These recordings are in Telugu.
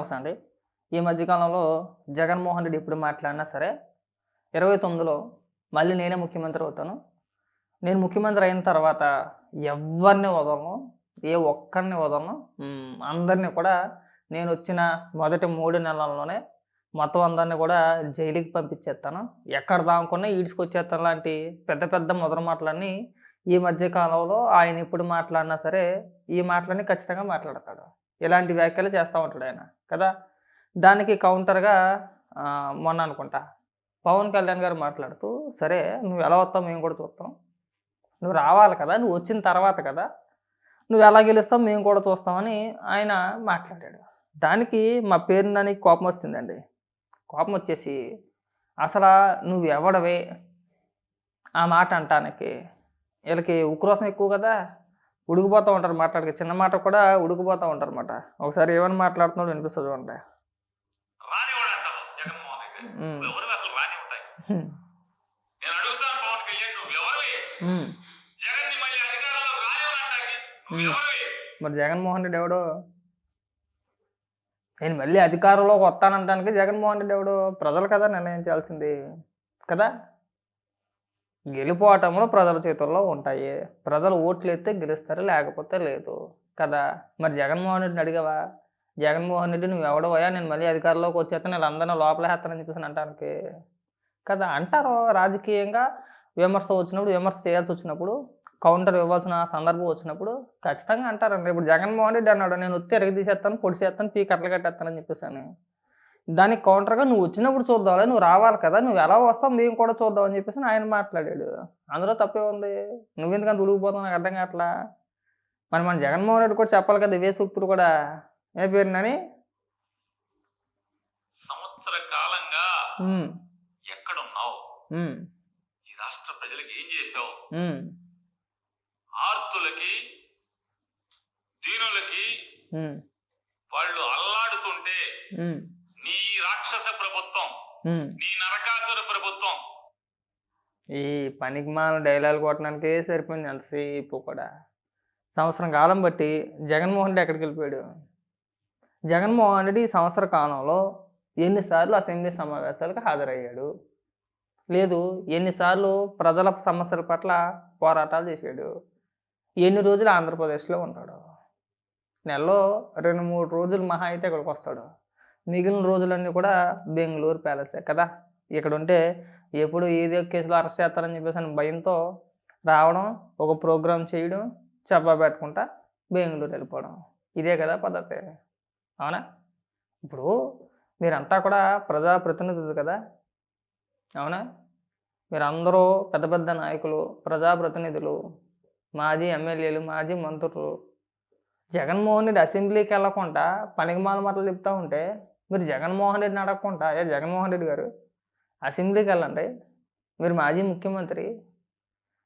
నమస్తే అండి. ఈ మధ్యకాలంలో జగన్మోహన్ రెడ్డి ఎప్పుడు మాట్లాడినా సరే ఇరవై తొమ్మిదిలో మళ్ళీ నేనే ముఖ్యమంత్రి అవుతాను. నేను ముఖ్యమంత్రి అయిన తర్వాత ఎవరిని వదలను ఏ ఒక్కరిని వదలను. అందరినీ కూడా నేను వచ్చిన మొదటి మూడు నెలల్లోనే మొత్తం అందరిని కూడా జైలుకి పంపించేస్తాను. ఎక్కడ దాముకున్నా ఈడ్చుకొచ్చేస్తాను లాంటి పెద్ద పెద్ద మొదటి మాటలన్నీ ఈ మధ్య కాలంలో ఆయన ఇప్పుడు మాట్లాడినా సరే ఈ మాటలన్నీ ఖచ్చితంగా మాట్లాడతాడు. ఇలాంటి వ్యాఖ్యలు చేస్తూ ఉంటాడు ఆయన. కదా? దానికి కౌంటర్గా మొన్న అనుకుంటా. పవన్ కళ్యాణ్ గారు మాట్లాడుతూ సరే నువ్వు ఎలా వస్తావు? మేము కూడా చూస్తాం. నువ్వు రావాలి కదా? నువ్వు వచ్చిన తర్వాత కదా? నువ్వు ఎలా గెలుస్తావు? మేము కూడా చూస్తామని ఆయన మాట్లాడాడు. దానికి మా పేరు దానికి కోపం వచ్చిందండి. కోపం వచ్చేసి అసలు నువ్వు ఎవడవే? ఆ మాట అంటానికి వీళ్ళకి ఉక్రోసం ఎక్కువ కదా? ఉడికిపోతూ ఉంటారు మాట్లాడక. చిన్న మాట కూడా ఉడికిపోతూ ఉంటారు అనమాట ఒకసారి ఏమని మాట్లాడుతున్నాడు వినిపిస్తుంది చూడండి. మరి జగన్మోహన్ రెడ్డి ఎవడు? నేను మళ్ళీ అధికారంలోకి వస్తానంటానికి జగన్మోహన్ రెడ్డి ఎవడు? ప్రజలు కదా నిర్ణయించాల్సింది కదా? గెలిపోవటంలో ప్రజల చేతుల్లో ఉంటాయి. ప్రజలు ఓట్లు ఎత్తే గెలుస్తారు లేకపోతే లేదు. కదా? మరి జగన్మోహన్ రెడ్డిని అడిగావా? జగన్మోహన్ రెడ్డి నువ్వు ఎవడవయా నేను మళ్ళీ అధికారంలోకి వచ్చేస్తాను నేను అందరినీ లోపలేస్తానని చెప్పేసి అంటానికి. కదా? అంటారు. రాజకీయంగా విమర్శ వచ్చినప్పుడు విమర్శ చేయాల్సి వచ్చినప్పుడు కౌంటర్ ఇవ్వాల్సిన సందర్భం వచ్చినప్పుడు ఖచ్చితంగా అంటారండి. ఇప్పుడు జగన్మోహన్ రెడ్డి అన్నాడు నేను వచ్చి ఎరగ తీసేస్తాను పొడి పీ కట్టలు కట్టేస్తానని చెప్పేసాను దానికి కౌంటర్గా నువ్వు వచ్చినప్పుడు చూద్దాంలే నువ్వు రావాలి కదా నువ్వు ఎలా వస్తావు మేము కూడా చూద్దాం అని చెప్పేసి ఆయన మాట్లాడాడు. అందులో తప్పే ఉంది. నువ్వెందుకంత ఉడిగిపోతావు నాకు అర్థం కావట్లా? మరి మన జగన్మోహన్ రెడ్డి కూడా చెప్పాలి కదా ఇవే సూక్తులు కూడా. ఏ పేరునని సంవత్సర కాలంగా ఉమ్, ఎక్కడున్నావు? ఉమ్, ఈ రాష్ట్ర ప్రజలకు ఏం చేసావు ఆర్తులకి దీనులకి వాళ్ళు అల్లాడుతుంటే ఉమ్, నీ రాక్షస ప్రభుత్వం ఉమ్. నీ నరకాసుర ప్రభుత్వం. ఈ పనికి మాల డైలాగ్ కొట్టడానికే సరిపోయింది ఎంతసేపు కూడా. సంవత్సరం కాలం బట్టి జగన్మోహన్ రెడ్డి ఎక్కడికి వెళ్ళిపోయాడు? జగన్మోహన్ రెడ్డి ఈ సంవత్సర కాలంలో ఎన్నిసార్లు అసెంబ్లీ సమావేశాలకు హాజరయ్యాడు? లేదు ఎన్నిసార్లు ప్రజల సమస్యల పట్ల పోరాటాలు చేశాడు? ఎన్ని రోజులు ఆంధ్రప్రదేశ్లో ఉంటాడు నెలలో రెండు మూడు రోజులు మహా అయితే ఇక్కడికి వస్తాడు. మిగిలిన రోజులన్నీ కూడా బెంగళూరు ప్యాలెసే కదా. ఇక్కడ ఉంటే ఎప్పుడు ఏదో కేసులో అరెస్ట్ చేస్తారని చెప్పేసి అని భయంతో రావడం ఒక ప్రోగ్రామ్ చేయడం చెప్పా పెట్టుకుంటా బెంగళూరు వెళ్ళిపోవడం. ఇదే కదా పద్ధతి. అవునా? ఇప్పుడు మీరంతా కూడా ప్రజాప్రతినిధులు కదా. అవునా? మీరందరూ పెద్ద పెద్ద నాయకులు ప్రజాప్రతినిధులు మాజీ ఎమ్మెల్యేలు మాజీ మంత్రులు. జగన్మోహన్ రెడ్డి అసెంబ్లీకి వెళ్ళకుండా పనికిమాల మాటలు చెప్తా ఉంటే మీరు జగన్మోహన్ రెడ్డిని అడగకుండా ఏ జగన్మోహన్ రెడ్డి గారు అసెంబ్లీకి వెళ్ళండి. మీరు మాజీ ముఖ్యమంత్రి.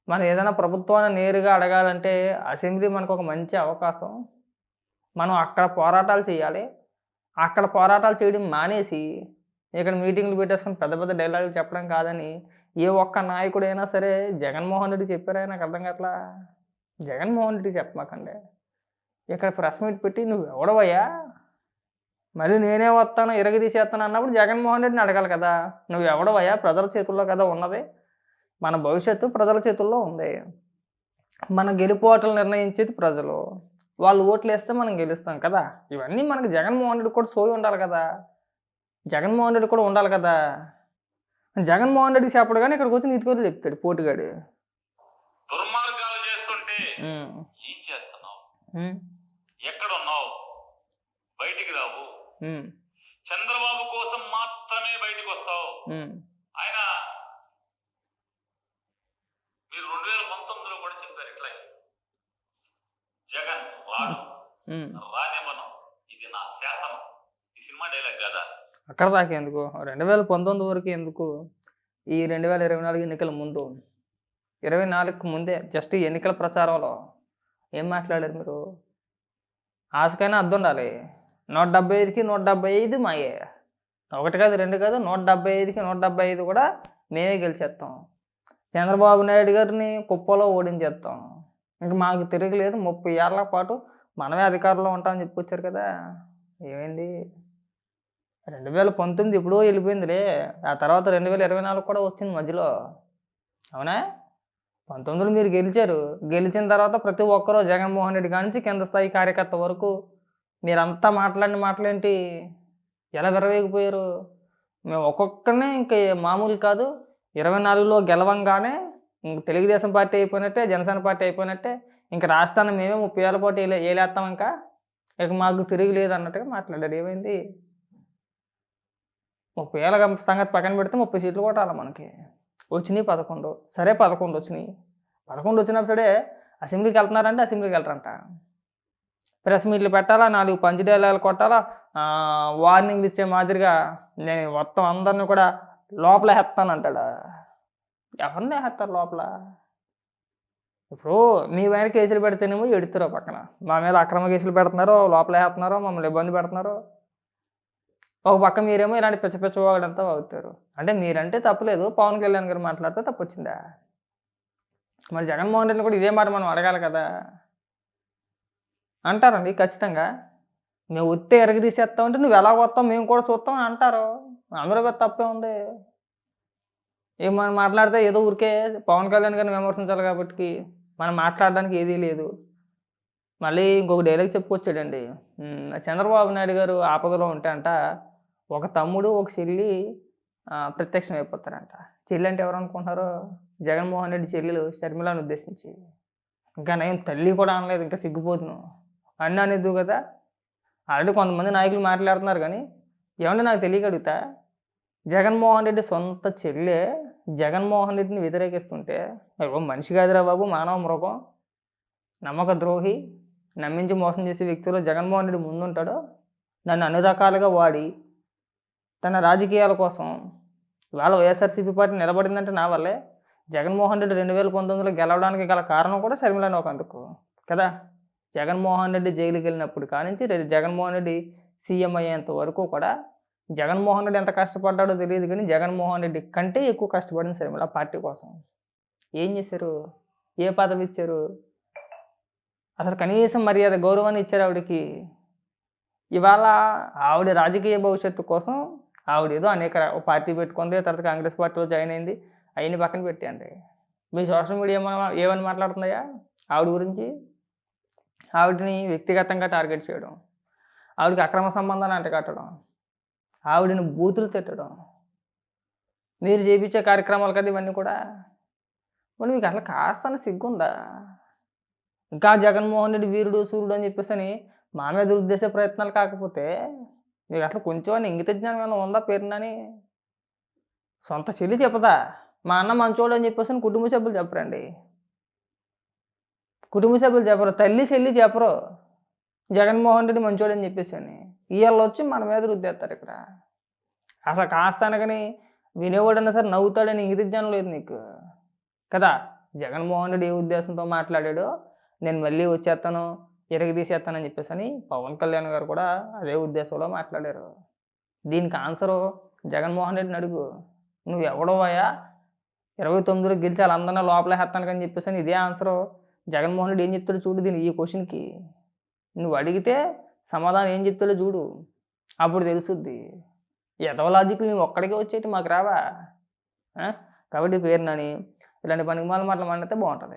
మనం ఏదైనా ప్రభుత్వాన్ని నేరుగా అడగాలంటే అసెంబ్లీ మనకు ఒక మంచి అవకాశం. మనం అక్కడ పోరాటాలు చేయాలి. అక్కడ పోరాటాలు చేయడం మానేసి ఇక్కడ మీటింగ్లు పెట్టేసుకుని పెద్ద పెద్ద డైలాగులు చెప్పడం కాదని ఏ ఒక్క నాయకుడైనా సరే జగన్మోహన్ రెడ్డి చెప్పారా? నాకు అర్థం కావట్లా? జగన్మోహన్ రెడ్డి చెప్పమాకండి. ఇక్కడ ప్రెస్ మీట్ పెట్టి నువ్వు ఎవడవయ్యా మళ్ళీ నేనే వస్తాను ఇరగ తీసేస్తాను అన్నప్పుడు జగన్మోహన్ రెడ్డిని అడగాలి కదా. నువ్వు ఎవడవయ్యా ప్రజల చేతుల్లో కదా ఉన్నది. మన భవిష్యత్తు ప్రజల చేతుల్లో ఉంది. మన గెలుపోటలు నిర్ణయించేది ప్రజలు. వాళ్ళు ఓట్లు వేస్తే మనం గెలుస్తాం కదా. ఇవన్నీ మనకి జగన్మోహన్ రెడ్డి కూడా సోయి ఉండాలి కదా. జగన్మోహన్ రెడ్డి కూడా ఉండాలి కదా. జగన్మోహన్ రెడ్డి చెప్పడు కానీ ఇక్కడికి వచ్చి నీతి పేరు చెప్తాడు పోటుగాడు. దుర్మార్గాలు చేస్తుంటే ఉమ్, ఏం చేస్తున్నావు? ఉమ్, ఎక్కడున్నావు? బయటికి రావు. చంద్రబాబు కోసం మాత్రమే బయటికి వస్తావు. ఉమ్, ఆయన మీరు రెండు వేల పంతొమ్మిదిలో కూడా చెప్పారు ఇట్లా. జగన్ వాడు. ఉమ్. రానివ్వను ఇది నా శాసనం. ఈ సినిమా డైలాగ్ కదా. అక్కడ దాకా ఎందుకు? రెండు వేల పంతొమ్మిది వరకు ఎందుకు? ఈ రెండు వేల ఇరవై నాలుగు ఎన్నికల ముందు. ఇరవై నాలుగుకు ముందే జస్ట్ ఎన్నికల ప్రచారంలో ఏం మాట్లాడారు మీరు? ఆశకైనా అర్థం ఉండాలి నూట డెబ్బై ఐదుకి నూట డెబ్బై ఐదు మాయే ఒకటి కాదు రెండు కాదు నూట డెబ్బై ఐదుకి నూట డెబ్బై ఐదు కూడా మేమే గెలిచేస్తాం చంద్రబాబు నాయుడు గారిని కుప్పలో ఓడించేస్తాం ఇంక మాకు తిరగలేదు ముప్పై ఏళ్ళ పాటు మనమే అధికారంలో ఉంటామని చెప్పుకొచ్చారు కదా. ఏమైంది? రెండు వేల పంతొమ్మిది ఎప్పుడో వెళ్ళిపోయిందిలే. ఆ తర్వాత రెండు వేల ఇరవై నాలుగు కూడా వచ్చింది మధ్యలో. అవునా? పంతొమ్మిదిలో మీరు గెలిచారు. గెలిచిన తర్వాత ప్రతి ఒక్కరూ జగన్మోహన్ రెడ్డి కానించి కింద స్థాయి కార్యకర్త వరకు మీరంతా మాట్లాడిన మాటలేంటి? ఎలా విరవేగిపోయారు మేము ఒక్కొక్కరిని ఇంకా మామూలు కాదు ఇరవై నాలుగులో గెలవంగానే ఇంక తెలుగుదేశం పార్టీ అయిపోయినట్టే జనసేన పార్టీ అయిపోయినట్టే ఇంకా రాష్ట్రాన్ని మేమే ముప్పై ఏళ్ళ పాటు ఏలే ఏలేస్తాం ఇంకా. ఇక మాకు తిరిగి లేదు అన్నట్టుగా మాట్లాడారు. ఏమైంది? ముప్పై ఏళ్ళ సంగతి పక్కన పెడితే ముప్పై సీట్లు కూడా రాలి మనకి? వచ్చినాయి పదకొండు. సరే పదకొండు వచ్చినాయి. పదకొండు వచ్చినప్పుడే అసెంబ్లీకి వెళ్తున్నారంటే అసెంబ్లీకి వెళ్ళరంట. ప్రెస్ మీట్లు పెట్టాలా నాలుగు పంచ్ డైలాగులు కొట్టాలా వార్నింగ్లు ఇచ్చే మాదిరిగా నేను మొత్తం అందరిని కూడా లోపల హెత్తానంటాడు. ఎవరిని హెత్తారు లోపల? ఇప్పుడు మీ పైన కేసులు పెడితేనేమో ఎడుతురో పక్కన. మా మీద అక్రమ కేసులు పెడుతున్నారో లోపల వేస్తున్నారో మమ్మల్ని ఇబ్బంది పెడుతున్నారో. ఒక పక్క మీరేమో ఇలాంటి పిచ్చ పిచ్చ వాగడంతా వాగుతారు. అంటే మీరంటే తప్పలేదు పవన్ కళ్యాణ్ గారు మాట్లాడితే తప్పొచ్చిందా మరి జగన్మోహన్ రెడ్డిని కూడా ఇదే మాట మనం అడగాలి కదా. అంటారండి ఖచ్చితంగా. మేము వస్తే ఎరగ తీసేస్తామంటే నువ్వు ఎలా వస్తావు మేము కూడా చూస్తాం అని అంటారు. అందరూ పెద్ద తప్పే ఉంది. ఇక మనం మాట్లాడితే ఏదో ఊరికే పవన్ కళ్యాణ్ గారిని విమర్శించాలి కాబట్టి మనం మాట్లాడడానికి ఏదీ లేదు. మళ్ళీ ఇంకొక డైలాగ్ చెప్పుకొచ్చాడండి. చంద్రబాబు నాయుడు గారు ఆపదలో ఉంటే అంట ఒక తమ్ముడు ఒక చెల్లి ప్రత్యక్షం అయిపోతారంట. చెల్లి అంటే ఎవరు అనుకుంటున్నారో? జగన్మోహన్ రెడ్డి చెల్లెలు షర్మిలను ఉద్దేశించి. ఇంకా నేను తల్లి కూడా అనలేదు ఇంకా సిగ్గుపోతున్నాను అన్న అనేది కదా. ఆల్రెడీ కొంతమంది నాయకులు మాట్లాడుతున్నారు కానీ ఏమంటే నాకు తెలియక అడుగుతా. జగన్మోహన్ రెడ్డి సొంత చెల్లె జగన్మోహన్ రెడ్డిని వ్యతిరేకిస్తుంటే మనిషి కాదురా బాబు మానవ మృగం. నమ్మక ద్రోహి నమ్మించి మోసం చేసే వ్యక్తిలో జగన్మోహన్ రెడ్డి ముందుంటాడో నన్ను అన్ని రకాలుగా వాడి తన రాజకీయాల కోసం ఇవాళ వైఎస్ఆర్సీపీ పార్టీ నిలబడిందంటే నా వల్లే. జగన్మోహన్ రెడ్డి రెండు వేల పంతొమ్మిదిలో గెలవడానికి గల కారణం కూడా షర్మిలని ఒక అందుకు కదా. జగన్మోహన్ రెడ్డి జైలుకి వెళ్ళినప్పుడు కానించి జగన్మోహన్ రెడ్డి సీఎం అయ్యేంత వరకు కూడా జగన్మోహన్ రెడ్డి ఎంత కష్టపడ్డాడో తెలియదు కానీ జగన్మోహన్ రెడ్డి కంటే ఎక్కువ కష్టపడింది షర్మిల పార్టీ కోసం. ఏం చేశారు? ఏ పదవి ఇచ్చారు? అసలు కనీసం మర్యాద గౌరవాన్ని ఇచ్చారు ఆవిడకి. ఇవాళ ఆవిడ రాజకీయ భవిష్యత్తు కోసం ఆవిడ ఏదో అనేక పార్టీ పెట్టుకుంది తర్వాత కాంగ్రెస్ పార్టీలో జాయిన్ అయింది అవన్నీ పక్కన పెట్టండి మీ సోషల్ మీడియా ఏమన్నా ఏమని మాట్లాడుతున్నాయా ఆవిడ గురించి? ఆవిడని వ్యక్తిగతంగా టార్గెట్ చేయడం ఆవిడకి అక్రమ సంబంధాన్ని అంటగట్టడం ఆవిడని బూతులు తిట్టడం. మీరు చేపించే కార్యక్రమాలు కదా ఇవన్నీ కూడా మరి మీకు అట్లా కాస్త సిగ్గుందా? ఇంకా జగన్మోహన్ రెడ్డి వీరుడు సూర్యుడు అని చెప్పేసి అని మా మీద ఉద్దేశ ప్రయత్నాలు కాకపోతే మీకు అసలు కొంచెం ఇంగిత జ్ఞానం ఏమైనా ఉందా పేరునని సొంత చెల్లి చెప్పదా? మా అన్న మంచోడు అని చెప్పేసి అని కుటుంబ సభ్యులు చెప్పరండి. కుటుంబ సభ్యులు చెప్పరు తల్లి చెల్లి చెప్పరు. జగన్మోహన్ రెడ్డి మంచోడు అని చెప్పేసి అని వీళ్ళు వచ్చి మన మీద రుద్దేస్తారు ఇక్కడ. అసలు కాస్త అనగాని వినేవాడన్నా సరే నవ్వుతాడని ఇంగిత జ్ఞానం లేదు నీకు. కదా? జగన్మోహన్ రెడ్డి ఏ ఉద్దేశంతో మాట్లాడాడో నేను మళ్ళీ వచ్చేస్తాను తీసేస్తానని చెప్పేసి అని పవన్ కళ్యాణ్ గారు కూడా అదే ఉద్దేశంలో మాట్లాడారు. దీనికి ఆన్సరు జగన్మోహన్ రెడ్డిని అడుగు. నువ్వు ఎవడోవయ్యా ఇరవై తొమ్మిదిలో గెలిచి వాళ్ళందరినీ లోపల హెత్తానికి చెప్పేసి అని ఇదే ఆన్సరు జగన్మోహన్ రెడ్డి ఏం చెప్తాడో చూడు దీని ఈ క్వశ్చన్కి. నువ్వు అడిగితే సమాధానం ఏం చెప్తాడో చూడు. అప్పుడు తెలుసుద్ది. ఎదవ లాజిక్ నువ్వు ఒక్కడికే వచ్చేటి మాకు రావా? ఆ? కాబట్టి పేరునని ఇలాంటి పనికి మాల మాటలు మాట్లాడితే బాగుంటుంది.